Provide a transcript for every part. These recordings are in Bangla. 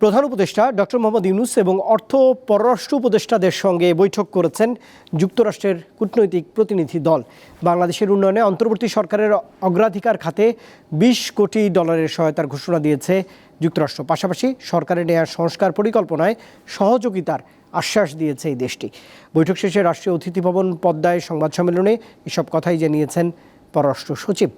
প্রধান উপদেষ্টা ডক্টর মোহাম্মদ ইউনুস এবং অর্থ পররাষ্ট্র উপদেষ্টাদের সঙ্গে বৈঠক করেছেন যুক্তরাষ্ট্রের কূটনৈতিক প্রতিনিধি দল। বাংলাদেশের উন্নয়নে অন্তর্বর্তী সরকারের অগ্রাধিকার খাতে বিশ কোটি ডলারের সহায়তার ঘোষণা দিয়েছে যুক্তরাষ্ট্র। পাশাপাশি সরকারের নেওয়া সংস্কার পরিকল্পনায় সহযোগিতার আশ্বাস দিয়েছে এই দেশটি। বৈঠক শেষে রাষ্ট্রীয় অতিথি ভবন পদ্মায় সংবাদ সম্মেলনে এসব কথাই জানিয়েছেন পররাষ্ট্র সচিব।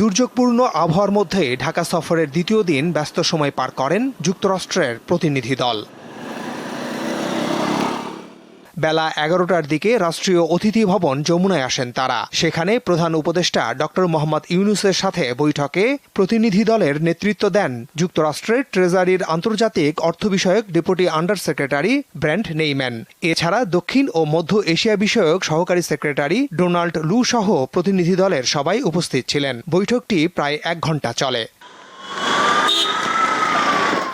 দুর্যোগপূর্ণ আবহাওয়ার মধ্যে ঢাকা সফরের দ্বিতীয় দিন ব্যস্ত সময় পার করেন যুক্তরাষ্ট্রের প্রতিনিধি দল। বেলা এগারোটার দিকে রাষ্ট্রীয় অতিথি ভবন যমুনায় আসেন তারা। সেখানে প্রধান উপদেষ্টা ডক্টর মোহাম্মদ ইউনুসের সাথে বৈঠকে প্রতিনিধি দলের নেতৃত্ব দেন যুক্তরাষ্ট্রের ট্রেজারির আন্তর্জাতিক অর্থ বিষয়ক deputy under secretary Brent Neiman. এছাড়া দক্ষিণ ও মধ্য এশিয়া বিষয়ক সহকারী সেক্রেটারি ডোনাল্ড লু সহ প্রতিনিধি দলের সবাই উপস্থিত ছিলেন। বৈঠকটি প্রায় এক ঘণ্টা চলে।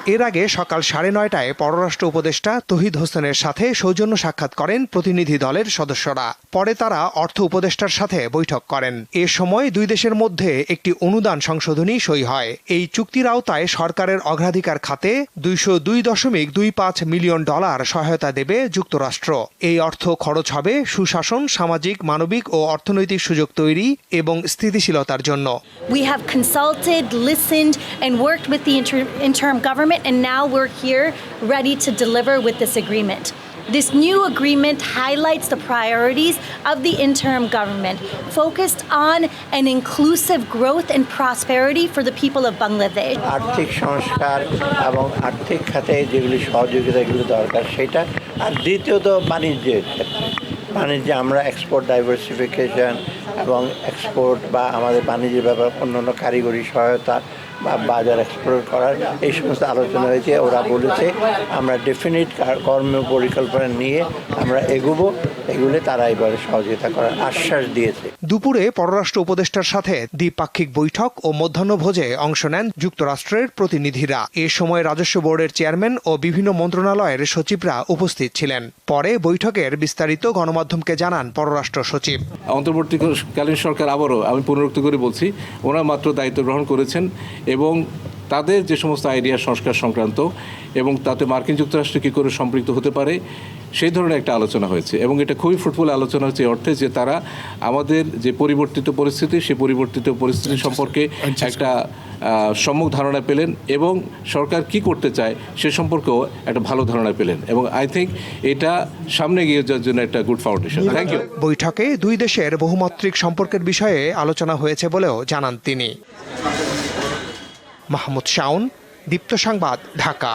এর আগে সকাল সাড়ে নয়টায় পররাষ্ট্র উপদেষ্টা তহিদ হোসেনের সাথে সৌজন্য সাক্ষাৎ করেন প্রতিনিধি দলের সদস্যরা। পরে তারা অর্থ উপদেষ্টার সাথে বৈঠক করেন। এ সময় দুই দেশের মধ্যে একটি অনুদান সংশোধনী সই হয়। এই চুক্তির আওতায় সরকারের অগ্রাধিকার খাতে দুইশো দুই দশমিক দুই পাঁচ মিলিয়ন ডলার সহায়তা দেবে যুক্তরাষ্ট্র। এই অর্থ খরচ হবে সুশাসন সামাজিক মানবিক ও অর্থনৈতিক সুযোগ তৈরি এবং স্থিতিশীলতার জন্য। We have consulted, listened, and worked with and now we're here ready to deliver with this agreement. This new agreement highlights the priorities of the interim government, focused on an inclusive growth and prosperity for the people of Bangladesh. আর্থিক সংস্কার এবং আর্থিক খাতে যেগুলি সহযোগিতাগুলো দরকার সেটা আর দ্বিতীয়ত বাণিজ্যের ক্ষেত্রে বাণিজ্যে আমরা এক্সপোর্ট ডাইভার্সিফিকেশন এবং এক্সপোর্ট বা আমাদের বাণিজ্যের ব্যাপার অন্যান্য কারিগরি সহায়তা বা বাজার এক্সপ্লোর করার এই সমস্ত আলোচনা হয়েছে ওরা বলেছে আমরা ডেফিনিট কর্ম পরিকল্পনা নিয়ে আমরা এগোবো এগুলো তারা এবারে সহযোগিতা করার আশ্বাস দিয়েছে। দুপুরে পররাষ্ট্র উপদেষ্টার সাথে দ্বিপাক্ষিক বৈঠক ও মধ্যাহ্নভোজে অংশ নেন যুক্তরাষ্ট্রের প্রতিনিধিরা। এ সময় রাজস্ব বোর্ডের চেয়ারম্যান ও বিভিন্ন মন্ত্রণালয়ের সচিবরা উপস্থিত ছিলেন। পরে বৈঠকের বিস্তারিত গণমাধ্যমকে জানান পররাষ্ট্র সচিব। অন্তর্বর্তীকালীন সরকার আবারও আমি পুনরুক্ত করে বলছি ওনারা মাত্র দায়িত্ব গ্রহণ করেছেন। এবং তাদের যে সমস্ত আইডিয়া সংস্কার সংক্রান্ত এবং তাতে মার্কিন যুক্তরাষ্ট্র কী করে সম্পৃক্ত হতে পারে সেই ধরনের একটা আলোচনা হয়েছে। এবং এটা খুবই ফ্রুটফুল আলোচনা হচ্ছে অর্থে যে তারা আমাদের যে পরিবর্তিত পরিস্থিতি সেই পরিবর্তিত পরিস্থিতি সম্পর্কে একটা আহ, সম্যক ধারণা পেলেন এবং সরকার কি করতে চায় সে সম্পর্কেও একটা ভালো ধারণা পেলেন। এবং আই থিঙ্ক এটা সামনে গিয়ে যাওয়ার জন্য একটা গুড ফাউন্ডেশন থ্যাংক ইউ বৈঠকে দুই দেশের বহুমাত্রিক সম্পর্কের বিষয়ে আলোচনা হয়েছে বলেও জানান তিনি। মাহমুদ শাওন দীপ্ত সংবাদ ঢাকা।